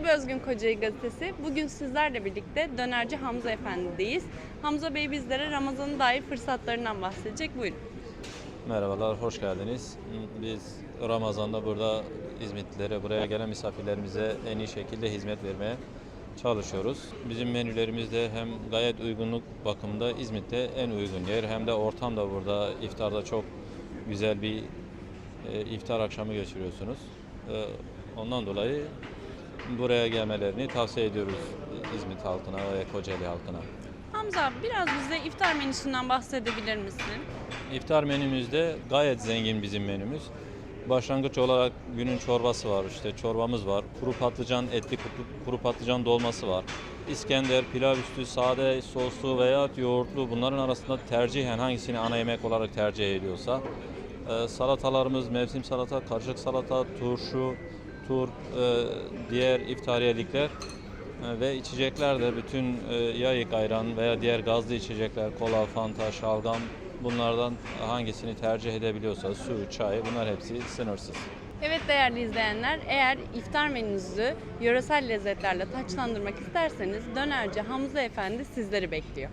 Merhaba Özgün Kocaeli Gazetesi. Bugün sizlerle birlikte Dönerci Hamza Efendi'deyiz. Hamza Bey bizlere Ramazan'a dair fırsatlarından bahsedecek. Buyurun. Merhabalar, hoş geldiniz. Biz Ramazan'da burada İzmitlilere, buraya gelen misafirlerimize en iyi şekilde hizmet vermeye çalışıyoruz. Bizim menülerimizde hem gayet uygunluk bakımında İzmit'te en uygun yer hem de ortam da burada iftarda çok güzel bir e, iftar akşamı geçiriyorsunuz. E, ondan dolayı buraya gelmelerini tavsiye ediyoruz İzmit halkına ve Kocaeli halkına. Hamza abi biraz bize iftar menüsünden bahsedebilir misin? İftar menümüzde gayet zengin bizim menümüz. Başlangıç olarak günün çorbası var işte çorbamız var. Kuru patlıcan etli kuru, kuru patlıcan dolması var. İskender, pilav üstü, sade, soslu veya yoğurtlu bunların arasında tercihen hangisini ana yemek olarak tercih ediyorsa. Ee, salatalarımız mevsim salata, karışık salata, turşu, tur, e, diğer iftariyelikler e, ve içecekler de bütün e, yayık ayran veya diğer gazlı içecekler, kola, fanta, şalgam bunlardan hangisini tercih edebiliyorsa su, çay bunlar hepsi sınırsız. Evet değerli izleyenler, eğer iftar menünüzü yöresel lezzetlerle taçlandırmak isterseniz Dönerci Hamza Efendi sizleri bekliyor.